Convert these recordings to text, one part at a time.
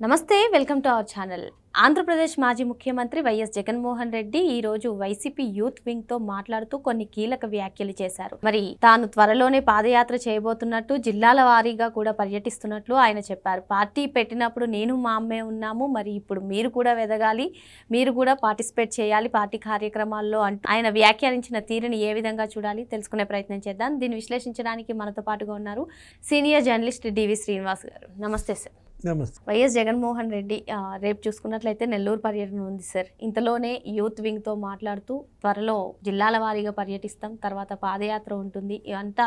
నమస్తే welcome to our channel. Andhra Pradesh మాజీ ముఖ్యమంత్రి వైఎస్ జగన్మోహన్ రెడ్డి ఈ రోజు వైసీపీ యూత్ వింగ్తో మాట్లాడుతూ కొన్ని కీలక వ్యాఖ్యలు చేశారు. మరి తాను త్వరలోనే పాదయాత్ర చేయబోతున్నట్టు జిల్లాల వారీగా కూడా పర్యటిస్తున్నట్లు ఆయన చెప్పారు. పార్టీ పెట్టినప్పుడు నేను మా అమ్మే ఉన్నాము మరి ఇప్పుడు మీరు కూడా వెదగాలి మీరు కూడా పార్టిసిపేట్ చేయాలి పార్టీ కార్యక్రమాల్లో అంటూ ఆయన వ్యాఖ్యానించిన తీరుని ఏ విధంగా చూడాలి తెలుసుకునే ప్రయత్నం చేద్దాం. దీన్ని విశ్లేషించడానికి మనతో పాటుగా ఉన్నారు సీనియర్ జర్నలిస్ట్ డివి శ్రీనివాస్ గారు. నమస్తే సార్. నమస్తే. వైఎస్ జగన్మోహన్ రెడ్డి రేపు చూసుకున్నట్లయితే నెల్లూరు పర్యటన ఉంది సార్. ఇంతలోనే యూత్ వింగ్తో మాట్లాడుతూ త్వరలో జిల్లాల వారీగా పర్యటిస్తాం తర్వాత పాదయాత్ర ఉంటుంది. ఇవంతా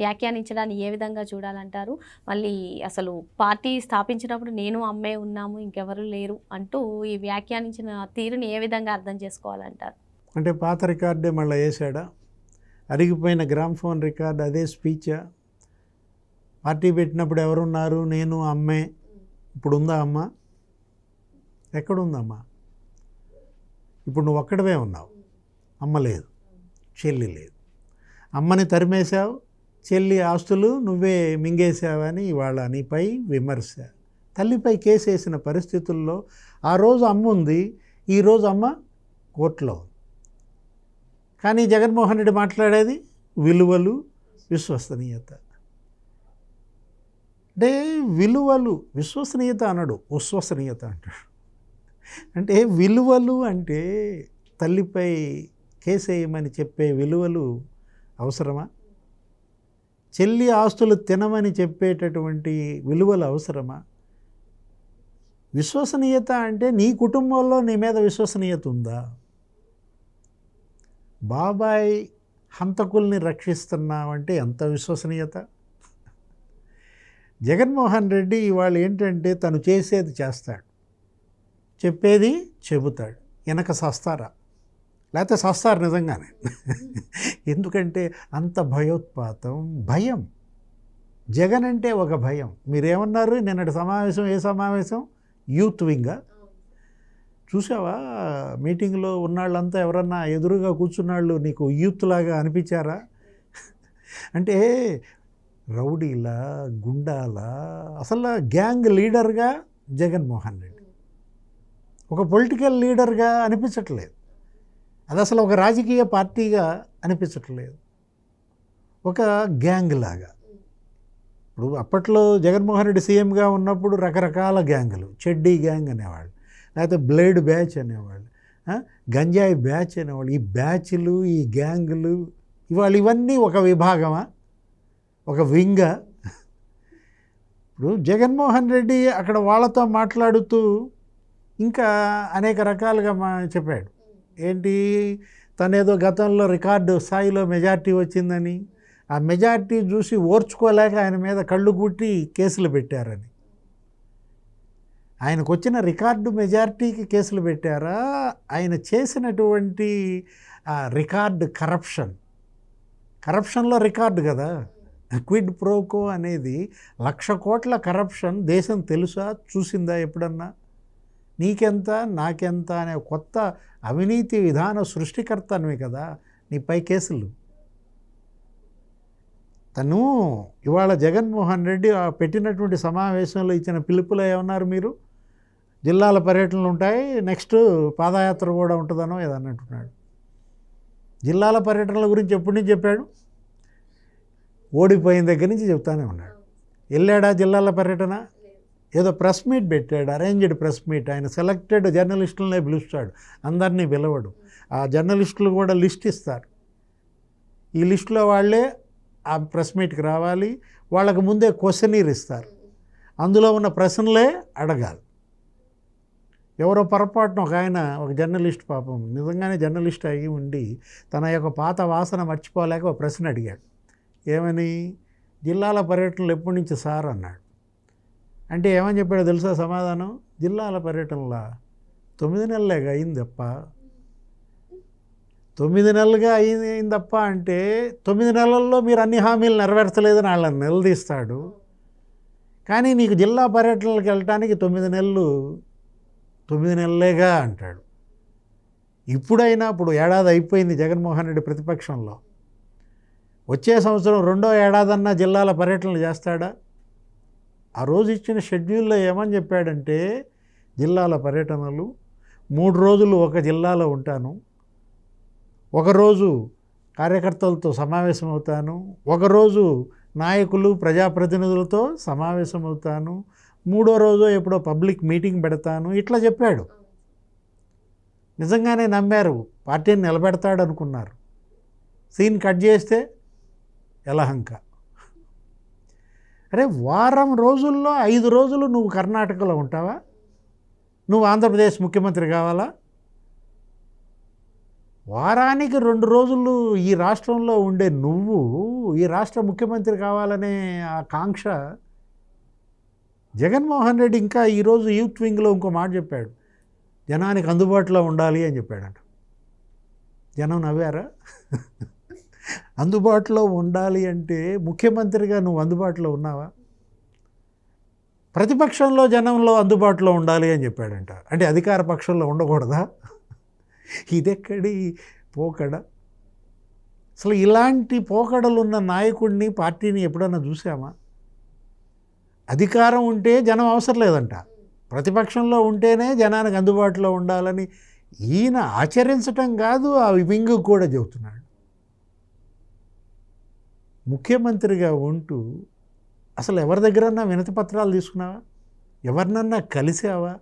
వ్యాఖ్యానించడాన్ని ఏ విధంగా చూడాలంటారు? మళ్ళీ అసలు పార్టీ స్థాపించినప్పుడు నేను అమ్మే ఉన్నాము ఇంకెవరు లేరు అంటూ ఈ వ్యాఖ్యానించిన తీరుని ఏ విధంగా అర్థం చేసుకోవాలంటారు? అంటే పాత రికార్డే మళ్ళీ వేసాడా అరిగిపోయిన గ్రామ్ ఫోన్ రికార్డ్ అదే స్పీచా? పార్టీ పెట్టినప్పుడు ఎవరున్నారు? నేను అమ్మే ఇప్పుడు ఉందా అమ్మ? ఎక్కడుందమ్మా? ఇప్పుడు నువ్వు ఒక్కడవే ఉన్నావు. అమ్మ లేదు చెల్లి లేదు. అమ్మని తరిమేశావు చెల్లి ఆస్తులు నువ్వే మింగేశావని ఇవాళ నీపై విమర్శ. తల్లిపై కేసు వేసిన పరిస్థితుల్లో ఆ రోజు అమ్మ ఉంది ఈరోజు అమ్మ కోర్టులో ఉంది. కానీ జగన్మోహన్ రెడ్డి మాట్లాడేది విలువలు విశ్వసనీయత. అంటే విలువలు విశ్వసనీయత అనడు విశ్వసనీయత అంటాడు. అంటే విలువలు అంటే తల్లిపై కేసేయమని చెప్పే విలువలు అవసరమా? చెల్లి ఆస్తులు తినమని చెప్పేటటువంటి విలువలు అవసరమా? విశ్వసనీయత అంటే నీ కుటుంబంలో నీ మీద విశ్వసనీయత ఉందా? బాబాయ్ హంతకుల్ని రక్షిస్తున్నావంటే ఎంత విశ్వసనీయత? జగన్మోహన్ రెడ్డి ఇవాళ ఏంటంటే తను చేసేది చేస్తాడు. చెప్పేది చెబుతాడు. వెనక సస్తారా? లేకపోతే సస్తారు నిజంగానే. ఎందుకంటే అంత భయోత్పాతం భయం. జగన్ అంటే ఒక భయం. మీరేమన్నారు? నిన్నటి సమావేశం ఏ సమావేశం? యూత్ వింగా. చూసావా? మీటింగ్లో ఉన్నాళ్ళంతా ఎవరన్నా ఎదురుగా కూర్చున్నాళ్ళు నీకు యూత్ లాగా అనిపించారా? అంటే రౌడీలా గుండాల అసలు గ్యాంగ్ లీడర్గా జగన్మోహన్ రెడ్డి. ఒక పొలిటికల్ లీడర్గా అనిపించట్లేదు. అది అసలు ఒక రాజకీయ పార్టీగా అనిపించట్లేదు. ఒక గ్యాంగ్ లాగా ఇప్పుడు అప్పట్లో జగన్మోహన్ రెడ్డి సీఎంగా ఉన్నప్పుడు రకరకాల గ్యాంగులు చెడ్డీ గ్యాంగ్ అనేవాళ్ళు లేకపోతే బ్లేడ్ బ్యాచ్ అనేవాళ్ళు గంజాయి బ్యాచ్ అనేవాళ్ళు. ఈ బ్యాచ్లు ఈ గ్యాంగులు ఇవాళ ఇవన్నీ ఒక విభాగమా? ఒక వింగా. ఇప్పుడు జగన్మోహన్ రెడ్డి అక్కడ వాళ్ళతో మాట్లాడుతూ ఇంకా అనేక రకాలుగా మా చెప్పాడు. ఏంటి? తనేదో గతంలో రికార్డు స్థాయిలో మెజార్టీ వచ్చిందని ఆ మెజార్టీ చూసి ఓర్చుకోలేక ఆయన మీద కళ్ళు గుట్టి కేసులు పెట్టారని. ఆయనకు వచ్చిన రికార్డు మెజార్టీకి కేసులు పెట్టారా? ఆయన చేసినటువంటి రికార్డు కరప్షన్. కరప్షన్లో రికార్డు కదా. క్విడ్ ప్రోకో అనేది లక్ష కోట్ల కరప్షన్ దేశం తెలుసా? చూసిందా ఎప్పుడన్నా? నీకెంత నాకెంత అనే కొత్త అవినీతి విధాన సృష్టికర్తనివి కదా నీపై కేసులు. తను ఇవాళ జగన్మోహన్ రెడ్డి పెట్టినటువంటి సమావేశంలో ఇచ్చిన పిలుపులో ఏమన్నారు మీరు? జిల్లాల పర్యటనలు ఉంటాయి నెక్స్ట్ పాదయాత్ర కూడా ఉంటుందనో ఏదన్నట్టున్నాడు జిల్లాల పర్యటనల గురించి ఎప్పటి నుంచి చెప్పాడు? ఓడిపోయిన దగ్గర నుంచి చెప్తానే ఉన్నాడు. వెళ్ళాడా జిల్లాల పర్యటన? ఏదో ప్రెస్ మీట్ పెట్టాడు అరేంజ్డ్ ప్రెస్ మీట్. ఆయన సెలెక్టెడ్ జర్నలిస్టులనే పిలుస్తాడు అందరినీ పిలవడు. ఆ జర్నలిస్టులు కూడా లిస్ట్ ఇస్తారు. ఈ లిస్టులో వాళ్ళే ఆ ప్రెస్ మీట్కి రావాలి వాళ్ళకు ముందే క్వశ్చనీర్ ఇస్తారు. అందులో ఉన్న ప్రశ్నలే అడగాలి. ఎవరో పొరపాటున ఒక ఆయన ఒక జర్నలిస్ట్ పాపం నిజంగానే జర్నలిస్ట్ అయి ఉండి తన యొక్క పాత వాసన మర్చిపోలేక ఒక ప్రశ్న అడిగాడు. ఏమని? జిల్లాల పర్యటనలు ఎప్పటి నుంచి సార్ అన్నాడు. అంటే ఏమని చెప్పాడో తెలుసా సమాధానం? జిల్లాల పర్యటనలా తొమ్మిది నెలలేగా అయిందప్ప. తొమ్మిది నెలలుగా అయింది అయిందప్ప అంటే తొమ్మిది నెలల్లో మీరు అన్ని హామీలు నెరవేర్చలేదని వాళ్ళని నిలదీస్తాడు. కానీ నీకు జిల్లా పర్యటనలకు వెళ్ళటానికి తొమ్మిది నెలలు తొమ్మిది నెలలేగా అంటాడు. ఇప్పుడైనా ఇప్పుడు ఏడాది అయిపోయింది జగన్మోహన్ రెడ్డి ప్రతిపక్షంలో. వచ్చే సంవత్సరం రెండో ఏడాదన్నా జిల్లాల పర్యటనలు చేస్తాడా? ఆ రోజు ఇచ్చిన షెడ్యూల్లో ఏమని చెప్పాడంటే జిల్లాల పర్యటనలు మూడు రోజులు ఒక జిల్లాలో ఉంటాను ఒకరోజు కార్యకర్తలతో సమావేశం అవుతాను ఒకరోజు నాయకులు ప్రజాప్రతినిధులతో సమావేశమవుతాను మూడో రోజు ఎప్పుడో పబ్లిక్ మీటింగ్ పెడతాను ఇట్లా చెప్పాడు. నిజంగానే నమ్మారు పార్టీని నిలబెడతాడు అనుకున్నారు సీన్ కట్ చేస్తే యలహంక. అరే వారం రోజుల్లో ఐదు రోజులు నువ్వు కర్ణాటకలో ఉంటావా? నువ్వు ఆంధ్రప్రదేశ్ ముఖ్యమంత్రి కావాలా? వారానికి రెండు రోజులు ఈ రాష్ట్రంలో ఉండే నువ్వు ఈ రాష్ట్ర ముఖ్యమంత్రి కావాలనే ఆ కాంక్ష జగన్మోహన్ రెడ్డి ఇంకా ఈరోజు యూత్ వింగ్లో ఇంకో మాట చెప్పాడు. జనానికి అందుబాటులో ఉండాలి అని చెప్పాడంట. జనం నవ్వారా? అందుబాటులో ఉండాలి అంటే ముఖ్యమంత్రిగా నువ్వు అందుబాటులో ఉన్నావా? ప్రతిపక్షంలో జనంలో అందుబాటులో ఉండాలి అని చెప్పాడంట. అంటే అధికార పక్షంలో ఉండకూడదా? ఇదెక్కడి పోకడ? అసలు ఇలాంటి పోకడలున్న నాయకుడిని పార్టీని ఎప్పుడన్నా చూసామా అధికారం ఉంటే జనం అవసరం లేదంట. ప్రతిపక్షంలో ఉంటేనే జనానికి అందుబాటులో ఉండాలని ఈయన ఆచరించటం కాదు ఆ వింగ్ కూడా చెబుతున్నాడు. ముఖ్యమంత్రిగా ఉంటూ అసలు ఎవరి దగ్గరన్నా వినతి పత్రాలు తీసుకున్నావా? ఎవరినన్నా కలిసావా?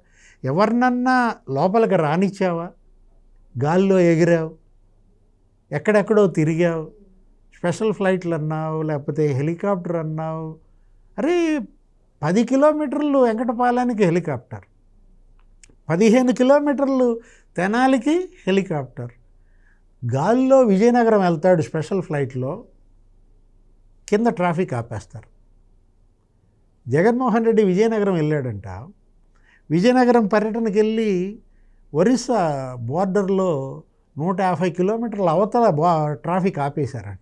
ఎవరినన్నా లోపలికి రానిచ్చావా? గాల్లో ఎగిరావు? ఎక్కడెక్కడో తిరిగావు? స్పెషల్ ఫ్లైట్లు అన్నావు? లేకపోతే హెలికాప్టర్ అన్నావు? అరే పది కిలోమీటర్లు వెంకటపాలానికి హెలికాప్టర్. పదిహేను కిలోమీటర్లు తెనాలికి హెలికాప్టర్. గాల్లో విజయనగరం వెళ్తాడు స్పెషల్ ఫ్లైట్లో. కింద ట్రాఫిక్ ఆపేస్తారు. జగన్మోహన్ రెడ్డి విజయనగరం వెళ్ళాడంట. విజయనగరం పర్యటనకి వెళ్ళి ఒరిస్సా బోర్డర్లో నూట యాభై కిలోమీటర్ల అవతల బా ట్రాఫిక్ ఆపేశారట.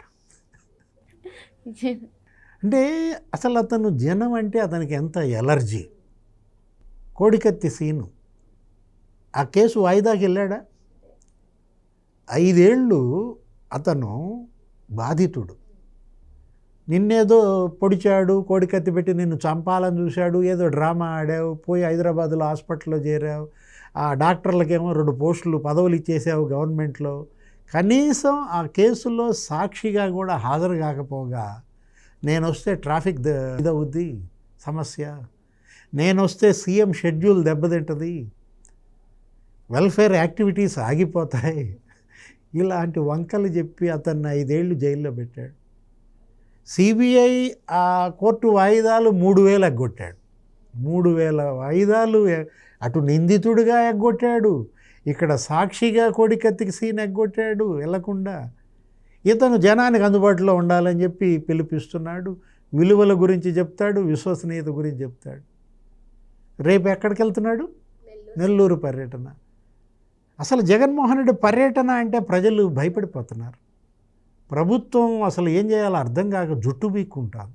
అంటే అసలు అతను జనం అంటే అతనికి ఎంత ఎలర్జీ. కోడికత్తి సీను. ఆ కేసు వాయిదాకి వెళ్ళాడా? ఐదేళ్ళు అతను బాధితుడు. నిన్నేదో పొడిచాడు కోడికత్తి పెట్టి నిన్ను చంపాలని చూశాడు ఏదో డ్రామా ఆడావు పోయి హైదరాబాద్లో హాస్పిటల్లో చేరావు ఆ డాక్టర్లకేమో రెండు పోస్టులు పదవులు ఇచ్చేసావు గవర్నమెంట్లో. కనీసం ఆ కేసులో సాక్షిగా కూడా హాజరు కాకపోగా నేను వస్తే ట్రాఫిక్ ద- ఇదవుద్ది సమస్య. నేను వస్తే సీఎం షెడ్యూల్ దెబ్బతింటది. వెల్ఫేర్ యాక్టివిటీస్ ఆగిపోతాయి. ఇలాంటి వంకలు చెప్పి అతన్ని ఐదేళ్ళు జైల్లో పెట్టాడు. సిబిఐ ఆ కోర్టు వాయిదాలు మూడు వేలు ఎగ్గొట్టాడు. మూడు వేల వాయిదాలు అటు నిందితుడిగా ఎగ్గొట్టాడు. ఇక్కడ సాక్షిగా కోడికత్తికి సీన్ ఎగ్గొట్టాడు వెళ్ళకుండా. ఇతను జనానికి అందుబాటులో ఉండాలని చెప్పి పిలిపిస్తున్నాడు. విలువల గురించి చెప్తాడు విశ్వసనీయత గురించి చెప్తాడు. రేపు ఎక్కడికి వెళ్తున్నాడు? నెల్లూరు పర్యటన. అసలు జగన్మోహన్ రెడ్డి పర్యటన అంటే ప్రజలు భయపడిపోతున్నారు. ప్రభుత్వం అసలు ఏం చేయాలో అర్థం కాక జుట్టు బీక్కుంటాను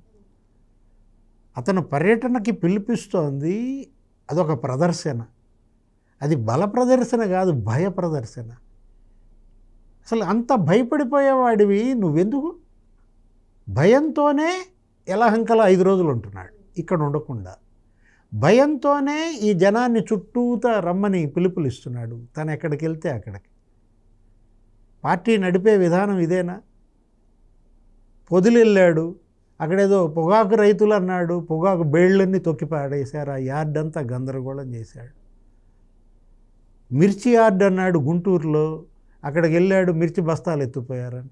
అతను పర్యటనకి పిలిపిస్తోంది అదొక ప్రదర్శన. అది బల ప్రదర్శన కాదు భయ ప్రదర్శన. అసలు అంత భయపడిపోయేవాడివి నువ్వెందుకు? భయంతోనే ఎలహంకలో ఐదు రోజులు ఉంటున్నాడు ఇక్కడ ఉండకుండా. భయంతోనే ఈ జనాన్ని చుట్టూతా రమ్మని పిలుపులు ఇస్తున్నాడు తను ఎక్కడికి వెళ్తే అక్కడికి. పార్టీ నడిపే విధానం ఇదేనా? పొదిలెళ్ళాడు. అక్కడేదో పొగాకు రైతులు అన్నాడు పొగాకు బేళ్ళన్నీ తొక్కి పాడేశారు ఆ యార్డ్ అంతా గందరగోళం చేశాడు. మిర్చి యార్డ్ అన్నాడు గుంటూరులో. అక్కడికి వెళ్ళాడు మిర్చి బస్తాలు ఎత్తుపోయారంట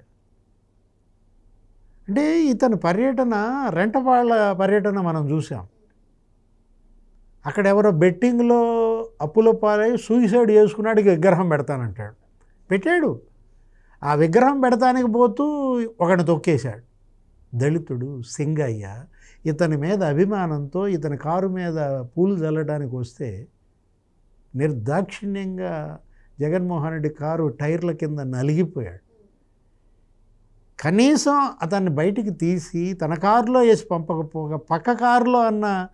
అంటే ఇతని పర్యటన రెంటపాళ్ళ పర్యటన మనం చూసాం అక్కడ ఎవరో బెట్టింగ్లో అప్పుల పాలై సూసైడ్ చేసుకున్నాడు. ఇక విగ్రహం పెడతానంటాడు. పెట్టాడు. ఆ విగ్రహం పెడతానికి పోతూ ఒకడిని తొక్కేశాడు. దళితుడు సింగయ్య ఇతని మీద అభిమానంతో ఇతని కారు మీద పూలు చల్లడానికి వస్తే నిర్దాక్షిణ్యంగా జగన్మోహన్ రెడ్డి కారు టైర్ల కింద నలిగిపోయాడు. కనీసం అతన్ని బయటికి తీసి తన కారులో వేసి పంపకపోగా పక్క కారులో అన్న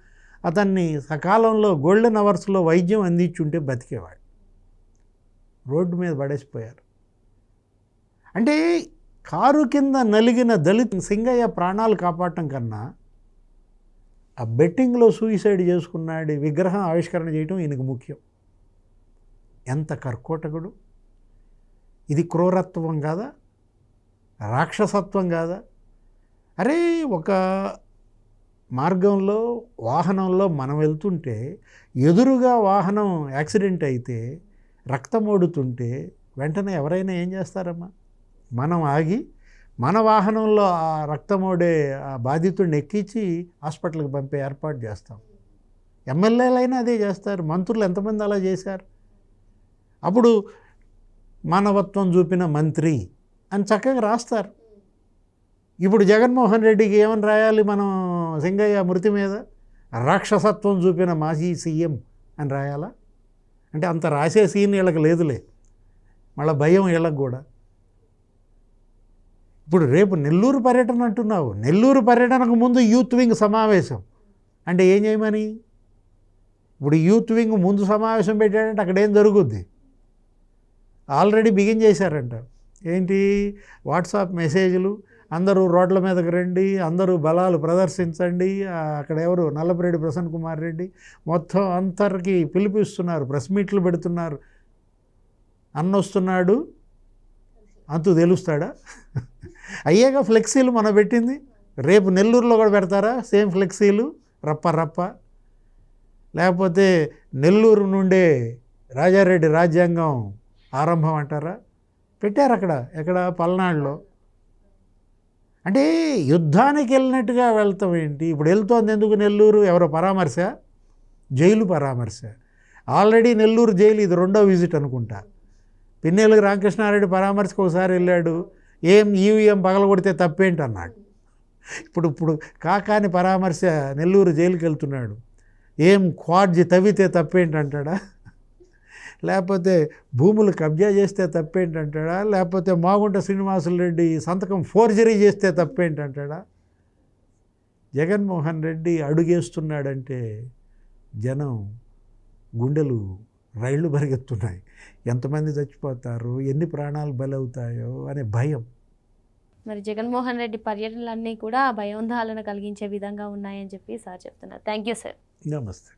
అతన్ని సకాలంలో గోల్డెన్ అవర్స్లో వైద్యం అందించుంటే బతికేవాడు. రోడ్డు మీద పడేసిపోయారు. అంటే కారు కింద నలిగిన దళిత్ సింగయ్య ప్రాణాలు కాపాడటం కన్నా ఆ బెట్టింగ్లో సూయిసైడ్ చేసుకున్నాడు విగ్రహం ఆవిష్కరణ చేయటం ఈయనకు ముఖ్యం. ఎంత కర్కోటకుడు? ఇది క్రూరత్వం కాదా? రాక్షసత్వం కాదా? అరే ఒక మార్గంలో వాహనంలో మనం వెళ్తుంటే ఎదురుగా వాహనం యాక్సిడెంట్ అయితే రక్తం ఓడుతుంటే వెంటనే ఎవరైనా ఏం చేస్తారమ్మా? మనం ఆగి మన వాహనంలో ఆ రక్తమోడే ఆ బాధితుడిని ఎక్కించి హాస్పిటల్కి పంపే ఏర్పాటు చేస్తాం. ఎమ్మెల్యేలైనా అదే చేస్తారు. మంత్రులు ఎంతమంది అలా చేశారు? అప్పుడు మానవత్వం చూపిన మంత్రి అని చక్కగా రాస్తారు. ఇప్పుడు జగన్మోహన్ రెడ్డికి ఏమని రాయాలి మనం సింగయ్య మృతి మీద? రాక్షసత్వం చూపిన మాజీ సీఎం అని రాయాలా? అంటే అంత రాసే సీన్ వీళ్ళకి లేదులే. మళ్ళీ భయం వీళ్ళకి కూడా. ఇప్పుడు రేపు నెల్లూరు పర్యటన అంటున్నావు. నెల్లూరు పర్యటనకు ముందు యూత్ వింగ్ సమావేశం. అంటే ఏం చేయమని ఇప్పుడు యూత్ వింగ్ ముందు సమావేశం పెట్టాడంటే అక్కడ ఏం జరుగుద్ది? ఆల్రెడీ బిగిన్ చేశారంట. ఏంటి? వాట్సాప్ మెసేజ్లు అందరూ రోడ్ల మీదకి రండి అందరూ బలాలు ప్రదర్శించండి అక్కడ ఎవరు? నల్లపరెడ్డి ప్రసన్న కుమార్ రెడ్డి. మొత్తం అందరికి పిలిపిస్తున్నారు ప్రెస్ మీట్లు పెడుతున్నారు. అన్న వస్తున్నాడు అంతు తెలుస్తాడా? అయ్యాక ఫ్లెక్సీలు మనం పెట్టింది. రేపు నెల్లూరులో కూడా పెడతారా? సేమ్ ఫ్లెక్సీలు రప్ప రప్ప. లేకపోతే నెల్లూరు నుండే రాజారెడ్డి రాజ్యాంగం ఆరంభం అంటారా? పెట్టారు అక్కడ ఎక్కడ? పల్నాడులో. అంటే యుద్ధానికి వెళ్ళినట్టుగా వెళ్తాం ఏంటి? ఇప్పుడు వెళ్తోంది ఎందుకు నెల్లూరు? ఎవరో పరామర్శ? జైలు పరామర్శ. ఆల్రెడీ నెల్లూరు జైలు ఇది రెండో విజిట్ అనుకుంటా. పిన్నెలకు రామకృష్ణారెడ్డి పరామర్శకు ఒకసారి వెళ్ళాడు. ఏం ఈవీఎం పగలగొడితే తప్పేంటి అన్నాడు ఇప్పుడు ఇప్పుడు కాకాని పరామర్శ నెల్లూరు జైలుకి వెళ్తున్నాడు ఏం క్వాడ్జి తవ్వితే తప్పేంటి అంటాడా లేకపోతే భూములు కబ్జా చేస్తే తప్పేంటి అంటాడా లేకపోతే మాగుంట శ్రీనివాసులు రెడ్డి సంతకం ఫోర్జరీ చేస్తే తప్పేంటి అంటాడా జగన్మోహన్ రెడ్డి అడుగేస్తున్నాడంటే జనం గుండెలు రైళ్ళు పరిగెత్తున్నాయి. ఎంతమంది చచ్చిపోతారు? ఎన్ని ప్రాణాలు బలవుతాయో అనే భయం. మరి జగన్మోహన్ రెడ్డి పర్యటనలన్నీ కూడా భయోందాలను కలిగించే విధంగా ఉన్నాయని చెప్పి సార్ చెప్తున్నారు. Thank you sir. నమస్తే.